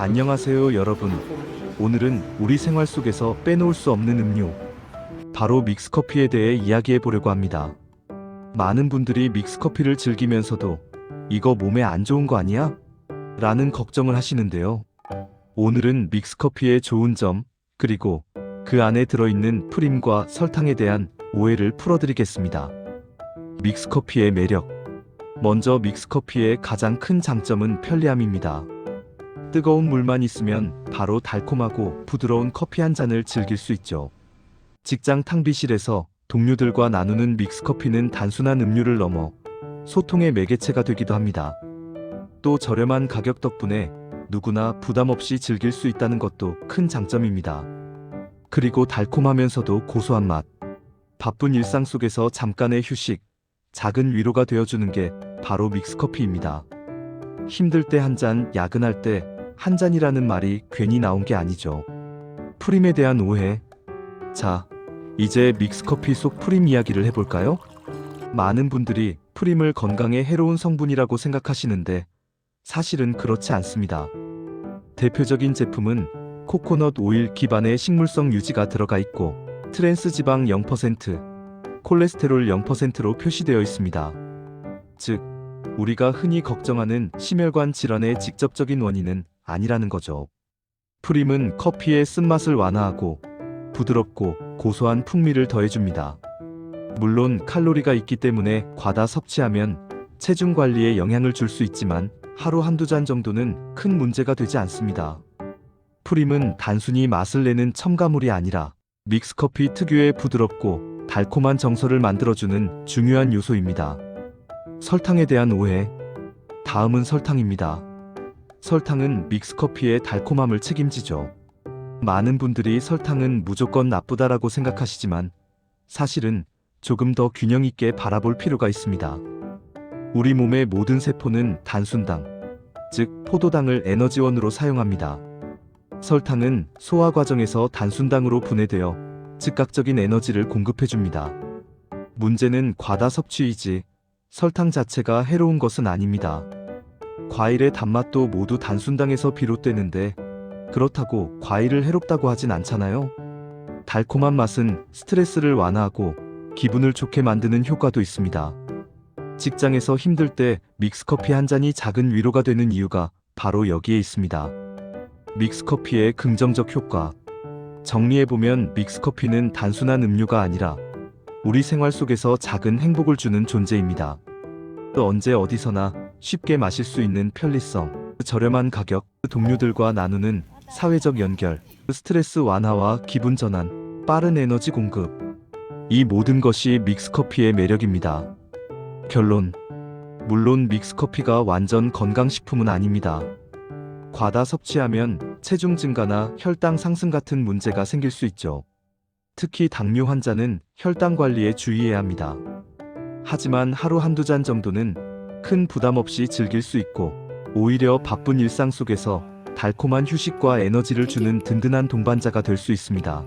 안녕하세요 여러분. 오늘은 우리 생활 속에서 빼놓을 수 없는 음료, 바로 믹스커피에 대해 이야기해 보려고 합니다. 많은 분들이 믹스커피를 즐기면서도 이거 몸에 안 좋은 거 아니야? 라는 걱정을 하시는데요. 오늘은 믹스커피의 좋은 점, 그리고 그 안에 들어있는 프림과 설탕에 대한 오해를 풀어드리겠습니다. 믹스커피의 매력. 먼저 믹스커피의 가장 큰 장점은 편리함입니다. 뜨거운 물만 있으면 바로 달콤하고 부드러운 커피 한 잔을 즐길 수 있죠. 직장 탕비실에서 동료들과 나누는 믹스커피는 단순한 음료를 넘어 소통의 매개체가 되기도 합니다. 또 저렴한 가격 덕분에 누구나 부담 없이 즐길 수 있다는 것도 큰 장점입니다. 그리고 달콤하면서도 고소한 맛. 바쁜 일상 속에서 잠깐의 휴식, 작은 위로가 되어주는 게 바로 믹스커피입니다. 힘들 때 한 잔, 야근할 때 한 잔이라는 말이 괜히 나온 게 아니죠. 프림에 대한 오해. 자, 이제 믹스커피 속 프림 이야기를 해볼까요? 많은 분들이 프림을 건강에 해로운 성분이라고 생각하시는데 사실은 그렇지 않습니다. 대표적인 제품은 코코넛 오일 기반의 식물성 유지가 들어가 있고 트랜스 지방 0%, 콜레스테롤 0%로 표시되어 있습니다. 즉, 우리가 흔히 걱정하는 심혈관 질환의 직접적인 원인은 아니라는 거죠. 프림은 커피의 쓴맛을 완화하고 부드럽고 고소한 풍미를 더해줍니다. 물론 칼로리가 있기 때문에 과다 섭취하면 체중 관리에 영향을 줄 수 있지만 하루 한두 잔 정도는 큰 문제가 되지 않습니다. 프림은 단순히 맛을 내는 첨가물이 아니라 믹스커피 특유의 부드럽고 달콤한 정서를 만들어주는 중요한 요소입니다. 설탕에 대한 오해. 다음은 설탕입니다. 설탕은 믹스커피의 달콤함을 책임지죠. 많은 분들이 설탕은 무조건 나쁘다라고 생각하시지만 사실은 조금 더 균형 있게 바라볼 필요가 있습니다. 우리 몸의 모든 세포는 단순당, 즉 포도당을 에너지원으로 사용합니다. 설탕은 소화 과정에서 단순당으로 분해되어 즉각적인 에너지를 공급해 줍니다. 문제는 과다 섭취이지 설탕 자체가 해로운 것은 아닙니다. 과일의 단맛도 모두 단순당에서 비롯되는데 그렇다고 과일을 해롭다고 하진 않잖아요. 달콤한 맛은 스트레스를 완화하고 기분을 좋게 만드는 효과도 있습니다. 직장에서 힘들 때 믹스커피 한 잔이 작은 위로가 되는 이유가 바로 여기에 있습니다. 믹스커피의 긍정적 효과. 정리해보면 믹스커피는 단순한 음료가 아니라 우리 생활 속에서 작은 행복을 주는 존재입니다. 또 언제 어디서나 쉽게 마실 수 있는 편리성, 저렴한 가격, 동료들과 나누는 사회적 연결, 스트레스 완화와 기분 전환, 빠른 에너지 공급. 이 모든 것이 믹스커피의 매력입니다. 결론. 물론 믹스커피가 완전 건강식품은 아닙니다. 과다 섭취하면 체중 증가나 혈당 상승 같은 문제가 생길 수 있죠. 특히 당뇨 환자는 혈당 관리에 주의해야 합니다. 하지만 하루 한두 잔 정도는 큰 부담 없이 즐길 수 있고 오히려 바쁜 일상 속에서 달콤한 휴식과 에너지를 주는 든든한 동반자가 될 수 있습니다.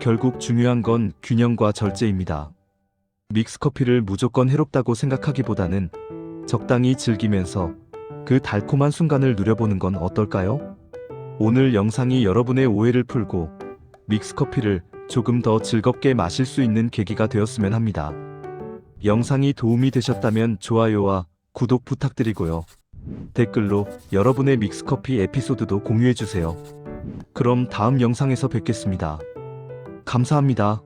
결국 중요한 건 균형과 절제입니다. 믹스커피를 무조건 해롭다고 생각하기보다는 적당히 즐기면서 그 달콤한 순간을 누려보는 건 어떨까요? 오늘 영상이 여러분의 오해를 풀고 믹스커피를 조금 더 즐겁게 마실 수 있는 계기가 되었으면 합니다. 영상이 도움이 되셨다면 좋아요와 구독 부탁드리고요. 댓글로 여러분의 믹스커피 에피소드도 공유해주세요. 그럼 다음 영상에서 뵙겠습니다. 감사합니다.